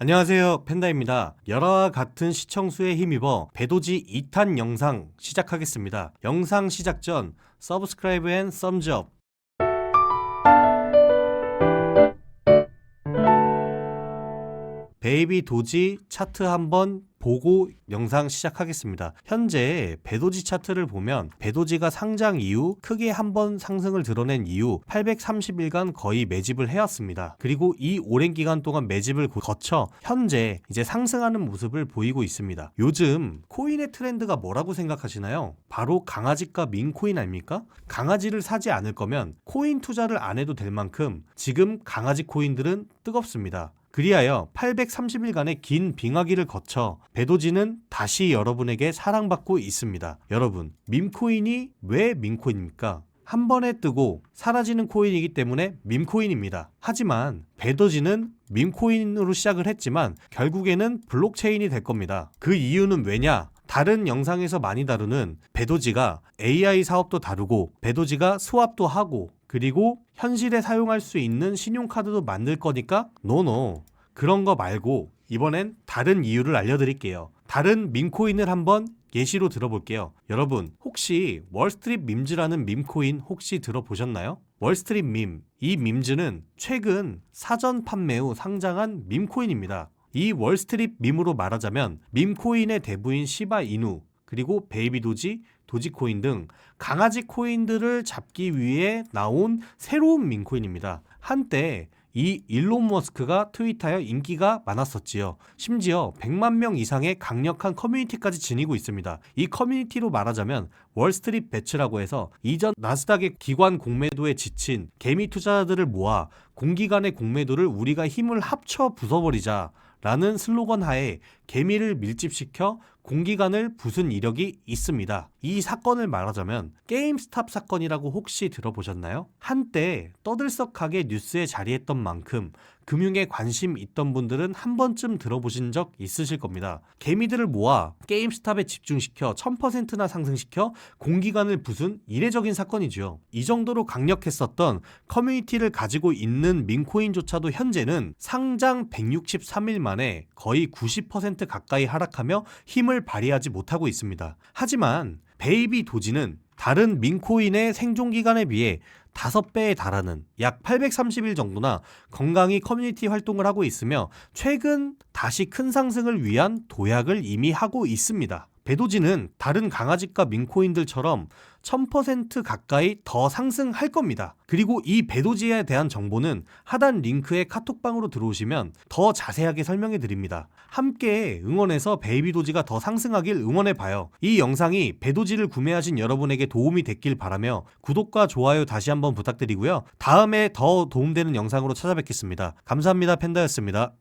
안녕하세요. 팬다입니다. 열화와 같은 시청수에 힘입어 배도지 2탄 영상 시작하겠습니다. 영상 시작 전 서브스크라이브 앤 썸즈업. 베이비 도지 차트 한번 보고 영상 시작하겠습니다. 현재 배도지 차트를 보면 배도지가 상장 이후 크게 한 번 상승을 드러낸 이후 830일간 거의 매집을 해왔습니다. 그리고 이 오랜 기간 동안 매집을 고- 거쳐 현재 이제 상승하는 모습을 보이고 있습니다. 요즘 코인의 트렌드가 뭐라고 생각하시나요? 바로 강아지과 민코인 아닙니까? 강아지를 사지 않을 거면 코인 투자를 안 해도 될 만큼 지금 강아지 코인들은 뜨겁습니다. 그리하여 830일간의 긴 빙하기를 거쳐 배도지는 다시 여러분에게 사랑받고 있습니다. 여러분, 밈코인이 왜 밈코인입니까? 한 번에 뜨고 사라지는 코인이기 때문에 밈코인입니다. 하지만 배도지는 밈코인으로 시작을 했지만 결국에는 블록체인이 될 겁니다. 그 이유는 왜냐? 다른 영상에서 많이 다루는 배도지가 AI 사업도 다루고 배도지가 스왑도 하고 그리고 현실에 사용할 수 있는 신용카드도 만들 거니까 노노 그런 거 말고 이번엔 다른 이유를 알려드릴게요. 다른 밈코인을 한번 예시로 들어볼게요. 여러분 혹시 월스트리트 밈즈라는 밈코인 혹시 들어보셨나요? 월스트리트 밈. 이 밈즈는 최근 사전 판매 후 상장한 밈코인입니다. 이 월스트리트 밈으로 말하자면 밈코인의 대부인 시바 이누 그리고 베이비 도지, 도지코인 등 강아지 코인들을 잡기 위해 나온 새로운 밈코인입니다. 한때 이 일론 머스크가 트위터에 인기가 많았었지요. 심지어 100만 명 이상의 강력한 커뮤니티까지 지니고 있습니다. 이 커뮤니티로 말하자면 월스트리트 배츠라고 해서 이전 나스닥의 기관 공매도에 지친 개미 투자자들을 모아 공기간의 공매도를 우리가 힘을 합쳐 부숴버리자 라는 슬로건 하에 개미를 밀집시켜 공기관을 부순 이력이 있습니다. 이 사건을 말하자면 게임스탑 사건이라고 혹시 들어보셨나요? 한때 떠들썩하게 뉴스에 자리했던 만큼 금융에 관심 있던 분들은 한 번쯤 들어보신 적 있으실 겁니다. 개미들을 모아 게임스탑에 집중시켜 1000%나 상승시켜 공기관을 부순 이례적인 사건이죠. 이 정도로 강력했었던 커뮤니티를 가지고 있는 민코인조차도 현재는 상장 163일 만에 거의 90% 가까이 하락하며 힘을 발휘하지 못하고 있습니다. 하지만 베이비 도지는 다른 민코인의 생존 기간에 비해 5배에 달하는 약 830일 정도나 건강히 커뮤니티 활동을 하고 있으며 최근 다시 큰 상승을 위한 도약을 이미 하고 있습니다. 배도지는 다른 강아지과 민코인들처럼 1000% 가까이 더 상승할 겁니다. 그리고 이 배도지에 대한 정보는 하단 링크의 카톡방으로 들어오시면 더 자세하게 설명해 드립니다. 함께 응원해서 베이비도지가 더 상승하길 응원해 봐요. 이 영상이 배도지를 구매하신 여러분에게 도움이 됐길 바라며 구독과 좋아요 다시 한번 부탁드리고요. 다음에 더 도움되는 영상으로 찾아뵙겠습니다. 감사합니다. 팬다였습니다.